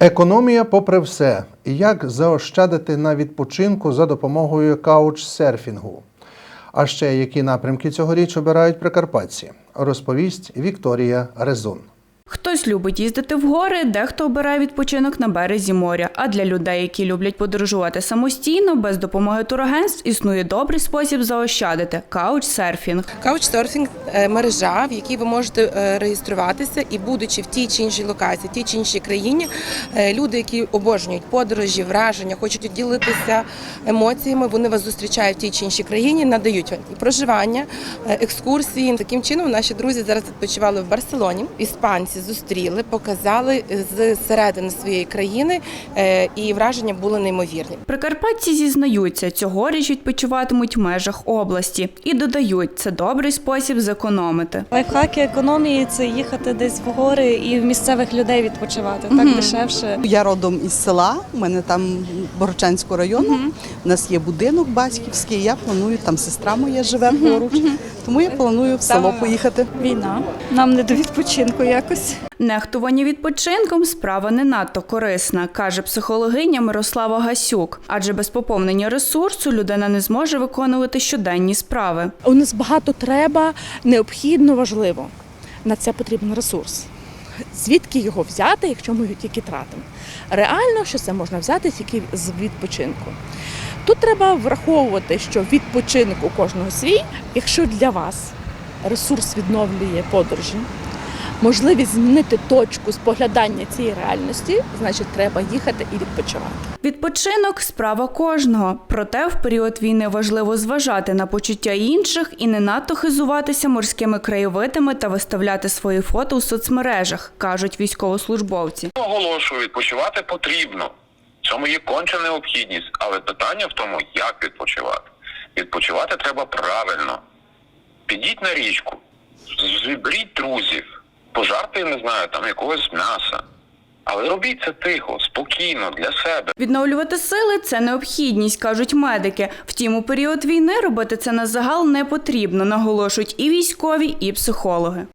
Економія попри все. Як заощадити на відпочинку за допомогою каучсерфінгу? А ще які напрямки цьогоріч обирають прикарпатці, розповість Вікторія Резун. Хтось любить їздити в гори, дехто обирає відпочинок на березі моря. А для людей, які люблять подорожувати самостійно, без допомоги турагентств, існує добрий спосіб заощадити каучсерфінг. Каучсерфінг е, мережа, в якій ви можете е, реєструватися, і будучи в тій чи іншій локації, в тій чи іншій країні, е, люди, які обожнюють подорожі, враження, хочуть ділитися емоціями, вони вас зустрічають в тій чи іншій країні, надають вам і проживання, екскурсії. Таким чином, наші друзі зараз відпочивали в Барселоні. Іспанці зустріли, показали з середини своєї країни, е, і враження були неймовірні. Прикарпатці зізнаються, цьогоріч відпочиватимуть в межах області і додають, це добрий спосіб зекономити. Лайфхаки економії це їхати десь в гори і в місцевих людей відпочивати. Так дешевше. Я родом із села, у мене там Борочанського району. У нас є будинок батьківський. Я планую, там сестра моя живе поруч. Тому я планую в село поїхати. Війна. Нам не до відпочинку якось. Нехтування відпочинком справа не надто корисна, каже психологиня Мирослава Гасюк. Адже без поповнення ресурсу людина не зможе виконувати щоденні справи. У нас багато треба, необхідно, важливо. На це потрібен ресурс. Звідки його взяти, якщо ми його тільки тратимо? Реально, що це можна взяти тільки з відпочинку. Тут треба враховувати, що відпочинок у кожного свій. Якщо для вас ресурс відновлює подорожі, можливість змінити точку споглядання цієї реальності, значить треба їхати і відпочивати. Відпочинок справа кожного. Проте в період війни важливо зважати на почуття інших і не надто хизуватися морськими краєвидами та виставляти свої фото у соцмережах, кажуть військовослужбовці. Наголошую, відпочивати потрібно. В цьому є конча необхідність, але питання в тому, як відпочивати. Відпочивати треба правильно. Підіть на річку, зібріть друзів, пожарте, не знаю, там якогось м'яса. Але робіть це тихо, спокійно, для себе. Відновлювати сили це необхідність, кажуть медики. Втім, у період війни робити це на загал не потрібно, наголошують і військові, і психологи.